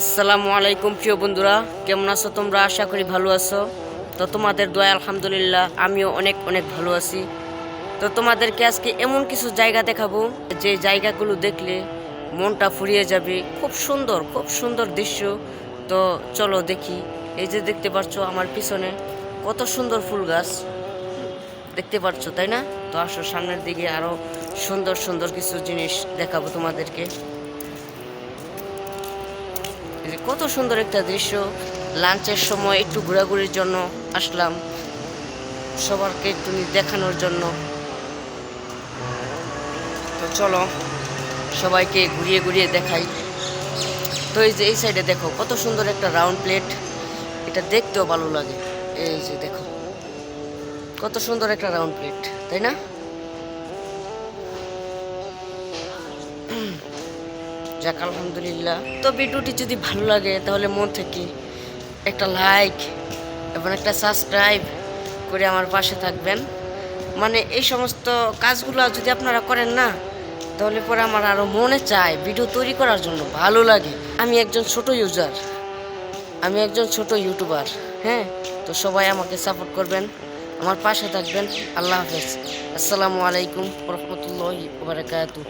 আসসালামু আলাইকুম, প্রিয় বন্ধুরা। কেমন আছো তোমরা? আশা করি ভালো আছো। তো তোমাদের দোয়া আলহামদুলিল্লাহ, আমিও অনেক অনেক ভালো আছি। তো তোমাদেরকে আজকে এমন কিছু জায়গা দেখাবো, যে জায়গাগুলো দেখলে মনটা ফুরিয়ে যাবে। খুব সুন্দর খুব সুন্দর দৃশ্য। তো চলো দেখি। এই যে দেখতে পাচ্ছ আমার পিছনে, কত সুন্দর ফুল গাছ। দেখতে পাচ্ছ, তাই না? তো আসো সামনের দিকে আরও সুন্দর সুন্দর কিছু জিনিস দেখাবো তোমাদেরকে। কত সুন্দর একটা দৃশ্য। লাঞ্চের সময় একটু ঘোরাঘুরির জন্য আসলাম। সবারকে একটু দেখানোর জন্য। তো চলো, সবাইকে ঘুরিয়ে ঘুরিয়ে দেখাই। তো এই যে এই সাইডে দেখো, কত সুন্দর একটা রাউন্ড প্লেট এটা দেখতেও ভালো লাগে। এই যে দেখো, কত সুন্দর একটা রাউন্ড প্লেট তাই না? যাক, আলহামদুলিল্লাহ। তো ভিডিওটি যদি ভালো লাগে, তাহলে মন থেকে একটা লাইক এবং একটা সাবস্ক্রাইব করে আমার পাশে থাকবেন। মানে এই সমস্ত কাজগুলো যদি আপনারা করেন না, তাহলে পরে আমার আরও মনে চায় ভিডিও তৈরি করার জন্য ভালো লাগে। আমি একজন ছোট ইউজার আমি একজন ছোট ইউটিউবার হ্যাঁ? তো সবাই আমাকে সাপোর্ট করবেন, আমার পাশে থাকবেন। আল্লাহ হাফেজ। আসসালামু আলাইকুম রহমতুল্লাহ বারাকাতু